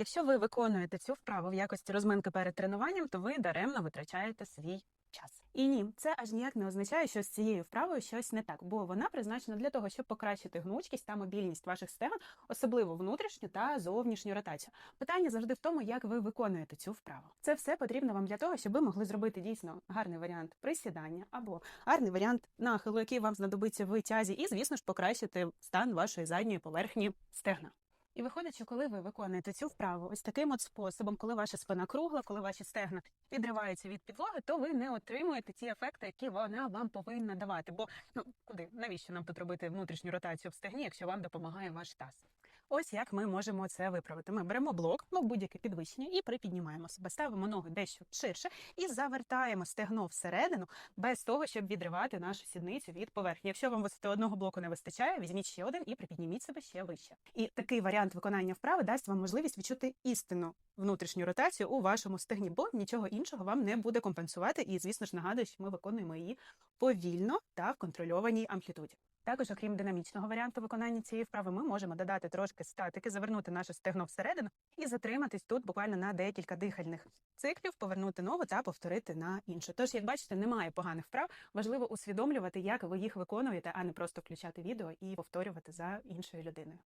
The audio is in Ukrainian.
Якщо ви виконуєте цю вправу в якості розминки перед тренуванням, то ви даремно витрачаєте свій час. І ні, це аж ніяк не означає, що з цією вправою щось не так, бо вона призначена для того, щоб покращити гнучкість та мобільність ваших стегон, особливо внутрішню та зовнішню ротацію. Питання завжди в тому, як ви виконуєте цю вправу. Це все потрібно вам для того, щоб ви могли зробити дійсно гарний варіант присідання або гарний варіант нахилу, який вам знадобиться в тязі, і, звісно ж, покращити стан вашої задньої поверхні стегна. І виходить, що коли ви виконуєте цю вправу ось таким от способом, коли ваша спина кругла, коли ваші стегна відриваються від підлоги, то ви не отримуєте ті ефекти, які вона вам повинна давати. Бо ну куди навіщо нам тут робити внутрішню ротацію в стегні, якщо вам допомагає ваш таз? Ось як ми можемо це виправити. Ми беремо блок, ну будь-яке підвищення, і припіднімаємо себе, ставимо ноги дещо ширше і завертаємо стегно всередину без того, щоб відривати нашу сідницю від поверхні. Якщо вам висоти одного блоку не вистачає, візьміть ще один і припідніміть себе ще вище. І такий варіант виконання вправи дасть вам можливість відчути істинну внутрішню ротацію у вашому стегні, бо нічого іншого вам не буде компенсувати. І, звісно ж, нагадую, що ми виконуємо її повільно та в контрольованій амплітуді. Також, окрім динамічного варіанту виконання цієї вправи, ми можемо додати трошки статики, завернути наше стегно всередину і затриматись тут буквально на декілька дихальних циклів, повернути ногу та повторити на іншу. Тож, як бачите, немає поганих вправ. Важливо усвідомлювати, як ви їх виконуєте, а не просто включати відео і повторювати за іншою людиною.